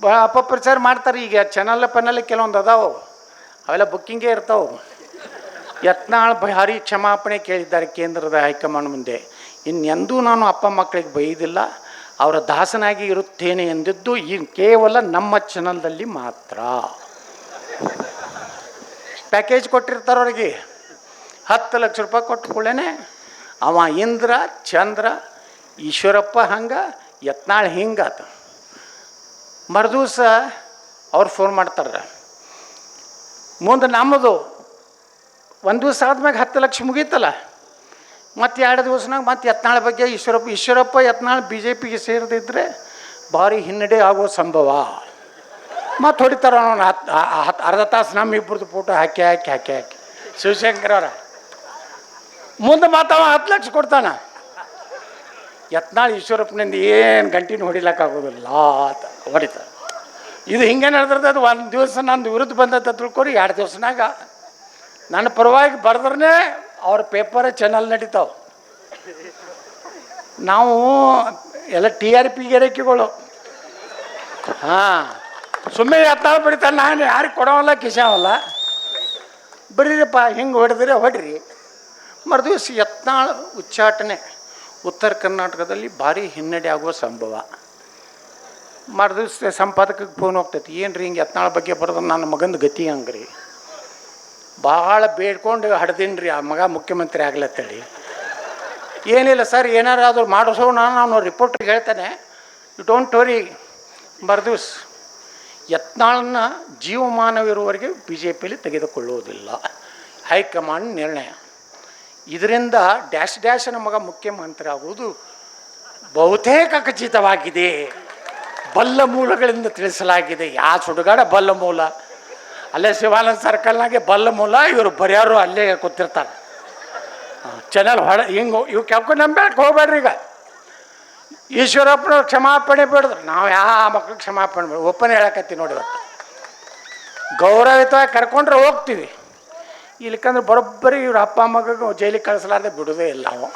ಬ ಅಪಪ್ರಚಾರ ಮಾಡ್ತಾರೆ. ಈಗ ಚಾನಲ್ ಪನ್ನಲ್ ಕೆಲವೊಂದು ಅದಾವು ಅವೆಲ್ಲ ಬುಕ್ಕಿಂಗೇ ಇರ್ತಾವೆ ಯತ್ನಾಳ್ ಭಾರಿ ಕ್ಷಮಾಪಣೆ ಕೇಳಿದ್ದಾರೆ ಕೇಂದ್ರದ ಹೈಕಮಾಂಡ್ ಮುಂದೆ. ಇನ್ನೆಂದೂ ನಾನು ಅಪ್ಪ ಮಕ್ಕಳಿಗೆ ಬೈದಿಲ್ಲ. ಅವರ ದಾಸನಾಗಿ ಇರುತ್ತೇನೆ ಎಂದಿದ್ದು ಈ ಕೇವಲ ನಮ್ಮ ಚಾನಲ್ದಲ್ಲಿ ಮಾತ್ರ. ಪ್ಯಾಕೇಜ್ ಕೊಟ್ಟಿರ್ತಾರೆ ಅವ್ರಿಗೆ. ಹತ್ತು ಲಕ್ಷ ರೂಪಾಯಿ ಕೊಟ್ಟು ಕೂಡಲೇ ಅವ ಇಂದ್ರ, ಚಂದ್ರ, ಈಶ್ವರಪ್ಪ ಹಂಗೆ, ಯತ್ನಾಳ್ ಹಿಂಗಾತ ಮರುದಿವ್ಸ ಅವ್ರು ಫೋನ್ ಮಾಡ್ತಾರೆ. ಮುಂದೆ ನಮ್ಮದು ಒಂದು ದಿವಸ ಆದ್ಮ್ಯಾಗ ಹತ್ತು ಲಕ್ಷ ಮುಗೀತಲ್ಲ. ಮತ್ತು ಎರಡು ದಿವಸನಾಗ ಮತ್ತೆ ಯತ್ನಾಳ ಬಗ್ಗೆ ಈಶ್ವರಪ್ಪ ಈಶ್ವರಪ್ಪ ಯತ್ನಾಳ್ ಬಿ ಜೆ ಪಿಗೆ ಸೇರಿದಿದ್ದರೆ ಭಾರಿ ಹಿನ್ನಡೆ ಆಗೋ ಸಂಭವ. ಮತ್ತು ಹೊಡಿತಾರ ಅವನು ಹತ್ತು ಅರ್ಧ ತಾಸು ನಮ್ಮ ಇಬ್ಬರದ್ದು ಫೋಟೋ ಹಾಕಿ ಹಾಕಿ ಹಾಕಿ ಹಾಕಿ ಶಿವಶಂಕರ ಅವರ. ಮುಂದೆ ಮಾತಾವ ಹತ್ತು ಲಕ್ಷ ಕೊಡ್ತಾನ. ಯತ್ನಾಳ್ ಈಶ್ವರಪ್ಪನಿಂದ ಏನು ಗಂಟಿನ ಹೊಡಿಲಕ್ಕಾಗೋದಿಲ್ಲ ಅಂತ ಹೊಡಿತಾರೆ ಇದು ಹಿಂಗೆ ನಡೆದ್ರದ್ದು ಅದು ಒಂದು ದಿವಸ ನಂದು ವಿರುದ್ಧ ಬಂದತ್ತ ತಿಳ್ಕೊರಿ, ಎರಡು ದಿವಸನಾಗ. ನನ್ನ ಪರವಾಗಿ ಬರೆದ್ರೆ ಅವ್ರ ಪೇಪರ್ ಚಾನಲ್ ನಡೀತಾವೆ. ನಾವು ಎಲ್ಲ ಟಿ ಆರ್ ಪಿ ಗೆರೆಕಿಗಳು. ಹಾಂ ಸುಮ್ಮನೆ ಎತ್ತಾಳ ಬಿಡ್ತಾನೆ, ನಾನು ಯಾರಿಗೆ ಕೊಡೋವಲ್ಲ ಕಿಸಾವಲ್ಲ ಬರೀರಪ್ಪ ಹಿಂಗೆ ಹೊಡೆದ್ರೆ ಹೊಡ್ರಿ. ಮರುದಿವ್ಸ ಯತ್ನಾಳ್ ಉಚ್ಚಾಟನೆ. ಉತ್ತರ ಕರ್ನಾಟಕದಲ್ಲಿ ಭಾರಿ ಹಿನ್ನಡೆ ಆಗುವ ಸಂಭವ. ಮರುದಿವ್ಸ ಸಂಪಾದಕಕ್ಕೆ ಫೋನ್ ಹೋಗ್ತೈತಿ ಏನು ರೀ ಹಿಂಗೆ ಯತ್ನಾಳ ಬಗ್ಗೆ ಬರೋದು ನನ್ನ ಮಗಂದು ಗತಿ ಹಂಗ್ರಿ? ಭಾಳ ಬೇಡ್ಕೊಂಡು ಹಡ್ದೀನಿ ರೀ ಆ ಮಗ ಮುಖ್ಯಮಂತ್ರಿ ಆಗ್ಲತ್ತೇಳಿ ಏನಿಲ್ಲ ಸರ್, ಏನಾರು ಆದರೂ ಮಾಡಿಸೋಣ ನಾನು ರಿಪೋರ್ಟ್ರಿಗೆ ಹೇಳ್ತೇನೆ. ಯು ಡೋಂಟ್ ವರಿ ಮರುದಿವ್ಸ ಯತ್ನಾಳನ್ನ ಜೀವಮಾನವಿರುವವರೆಗೆ ಬಿ ಜೆ ಪಿಯಲ್ಲಿ ತೆಗೆದುಕೊಳ್ಳುವುದಿಲ್ಲ. ಹೈಕಮಾಂಡ್ ನಿರ್ಣಯ. ಇದರಿಂದ ಡ್ಯಾಶ್ ಡ್ಯಾಶ್ ಮಗ ಮುಖ್ಯಮಂತ್ರಿ ಆಗುವುದು ಬಹುತೇಕ ಖಚಿತವಾಗಿದೆ. ಬಲ್ಲ ಮೂಲಗಳಿಂದ ತಿಳಿಸಲಾಗಿದೆ. ಯಾ ಸುಡುಗಾಡ ಬಲ್ಲ ಮೂಲ? ಅಲ್ಲೇ ಶಿವಾನಂದ ಸರ್ಕಲ್ನಾಗೆ ಬಲ್ಲ ಮೂಲ, ಇವರು ಬರೆಯೋರು ಅಲ್ಲೇ ಕೂತಿರ್ತಾರೆ. ಚಾನಲ್ ಹೊಡ ಹಿಂಗೆ ಇವು ಕೆಪ್ಕೊಂಡು ನಂಬೇಳಕ್ಕೆ ಹೋಗ್ಬೇಡ್ರಿ ಈಗ. ಈಶ್ವರಪ್ಪನವ್ರು ಕ್ಷಮಾಪಣೆ ಬೇಡಿದ್ರು. ನಾವು ಯಾವ ಮಕ್ಳಿಗೆ ಕ್ಷಮಾಪಣೆ ಬೇಡ ಒಪ್ಪನೆ ಹೇಳಕತ್ತೀವಿ ನೋಡಿ ಗೌರವಿತವಾಗಿ ಕರ್ಕೊಂಡ್ರೆ ಹೋಗ್ತೀವಿ. ಇಲ್ಲಿಕಂದ್ರೆ ಬರೋಬ್ಬರಿ ಇವ್ರ ಅಪ್ಪ ಮಗಗೆ ಜೈಲಿಗೆ ಕಳಿಸಲಾರ್ದೆ ಬಿಡೋದೇ ಇಲ್ಲ ನಾವು